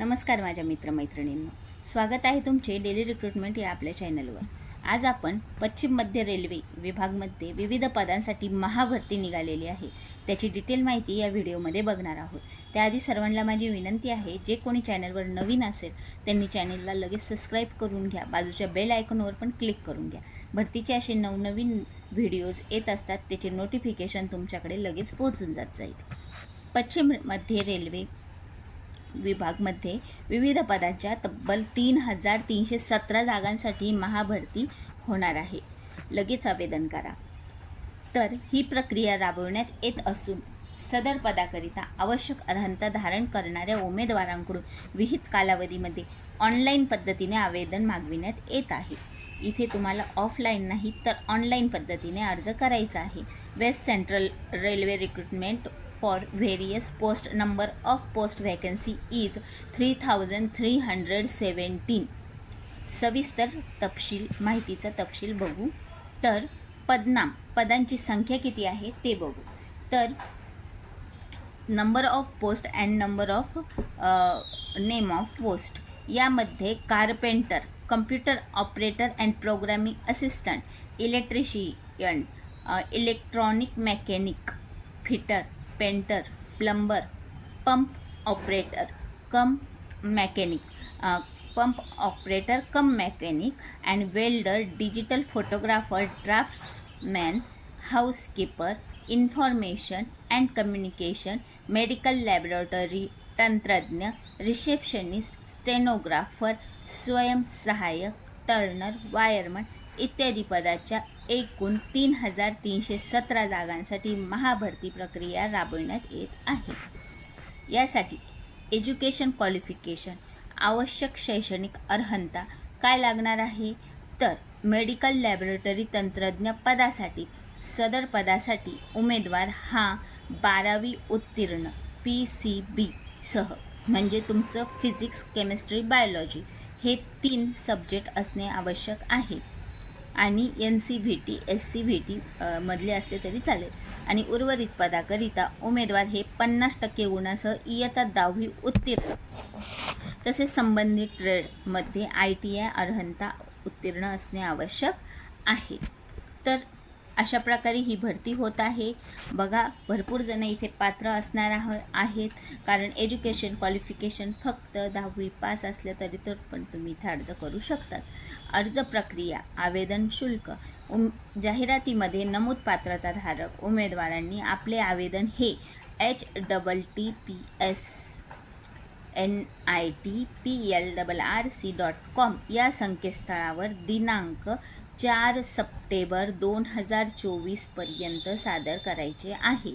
नमस्कार माझ्या मित्रमैत्रिणींनो. स्वागत आहे तुमचे डेली रिक्रुटमेंट या आपल्या चॅनलवर आज आपण पश्चिम मध्य रेल्वे विभागमध्ये विविध पदांसाठी महाभरती निघालेली आहे. त्याची डिटेल माहिती या व्हिडिओमध्ये बघणार आहोत. त्याआधी सर्वांना माझी विनंती आहे जे कोणी चॅनलवर नवीन असेल त्यांनी चॅनलला लगेच सबस्क्राईब करून घ्या. बाजूच्या बेल आयकॉनवर पण क्लिक करून घ्या. भरतीचे असे नवनवीन व्हिडिओज येत असतात त्याचे नोटिफिकेशन तुमच्याकडे लगेच पोहोचून जात जाईल. पश्चिम मध्य रेल्वे विभागमध्ये विविध पदांच्या तब्बल तीन हजार तीनशे सतरा जागांसाठी महाभरती होणार आहे. लगेच आवेदन करा. तर ही प्रक्रिया राबवण्यात येत असून सदर पदाकरिता आवश्यक अर्हता धारण करणाऱ्या उमेदवारांकडून विहित कालावधीमध्ये ऑनलाईन पद्धतीने आवेदन मागविण्यात येत आहे. इथे तुम्हाला ऑफलाईन नाही तर ऑनलाईन पद्धतीने अर्ज करायचा आहे. West central railway recruitment for various post number of post vacancy is three thousand three hundred seventeen सविस्तर तपशील माहितीचा तपशील बघू. तर पदनाम. पदांची संख्या किती आहे ते बघू. तर number of post and number of name of post यामध्ये carpenter computer operator and programming assistant electrician electronic mechanic fitter painter plumber pump operator cum mechanic pump operator cum mechanic and welder digital photographer draftsman housekeeper information and communication medical laboratory तंत्रज्ञ receptionist stenographer स्वयंसहाय्यक turner wireman इत्यादी पदाच्या एकूण तीन हजार तीनशे सतरा जागांसाठी महाभरती प्रक्रिया राबविण्यात येत आहे. यासाठी एज्युकेशन क्वालिफिकेशन आवश्यक शैक्षणिक अर्हता काय लागणार आहे? तर मेडिकल लॅबोरेटरी तंत्रज्ञ पदासाठी सदर पदासाठी उमेदवार हा बारावी उत्तीर्ण पी सी बी सह म्हणजे तुमचं फिजिक्स केमिस्ट्री बायोलॉजी हे तीन सब्जेक्ट असणे आवश्यक आहे. आणि N C V T S C V T मधले असले तरी चालेल. आणि उर्वरित पदाकरिता उमेदवार हे पन्नास टक्के गुणासह इयत्ता दहावी उत्तीर्ण. तसेच संबंधित ट्रेडमध्ये आय टी आय अर्हता उत्तीर्ण असणे आवश्यक आहे. तर अशा प्रकारे ही भरती होत आहे. बघा भरपूर जण इथे पात्र असणार आह आहेत. कारण एज्युकेशन क्वालिफिकेशन फक्त दहावी पास असलं तरी तर पण तुम्ही इथे अर्ज करू शकतात. अर्ज प्रक्रिया आवेदन शुल्क उम जाहिरातीमध्ये नमूद पात्रताधारक उमेदवारांनी आपले आवेदन हे H double T P S N I T P L double R C dot com या संकेतस्थळावर दिनांक चार सप्टेंबर दोन हजार चोवीसपर्यंत सादर करायचे आहे.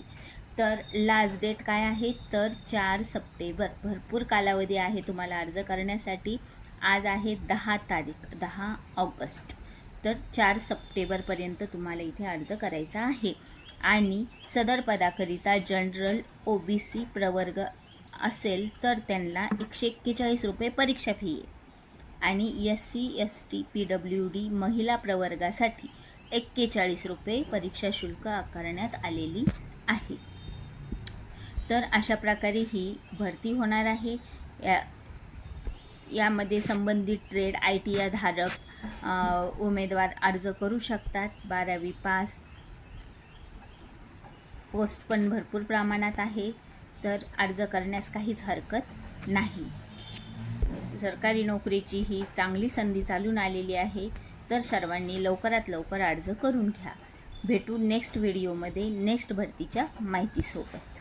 तर लास्ट डेट काय आहे? तर चार सप्टेंबर. भरपूर कालावधी आहे तुम्हाला अर्ज करण्यासाठी. आज आहे दहा तारीख दहा ऑगस्ट. तर चार सप्टेंबरपर्यंत तुम्हाला इथे अर्ज करायचा आहे. आणि सदर पदाकरिता जनरल ओ बी सी प्रवर्ग असेल तर त्यांना एकशे एक्केचाळीस रुपये परीक्षा फी आहे. आणि S C S T P W D महिला प्रवर्गासाठी एक्केचाळीस रुपये परीक्षा शुल्क आकारण्यात आलेली आहे. तर अशा प्रकारे ही भरती होणार आहे. या यामध्ये संबंधित ट्रेड आय टी या धारक उमेदवार अर्ज करू शकतात. बारावी पास. पोस्ट पण भरपूर प्रमाणात आहे. तर अर्ज करण्यास काहीच हरकत नाही. सरकारी नोकरीची ही चांगली संधी चालून आलेली आहे तर सर्वांनी लवकरात लवकर अर्ज करून घ्या. भेटू नेक्स्ट व्हिडिओमध्ये नेक्स्ट भरतीच्या माहितीसोबत.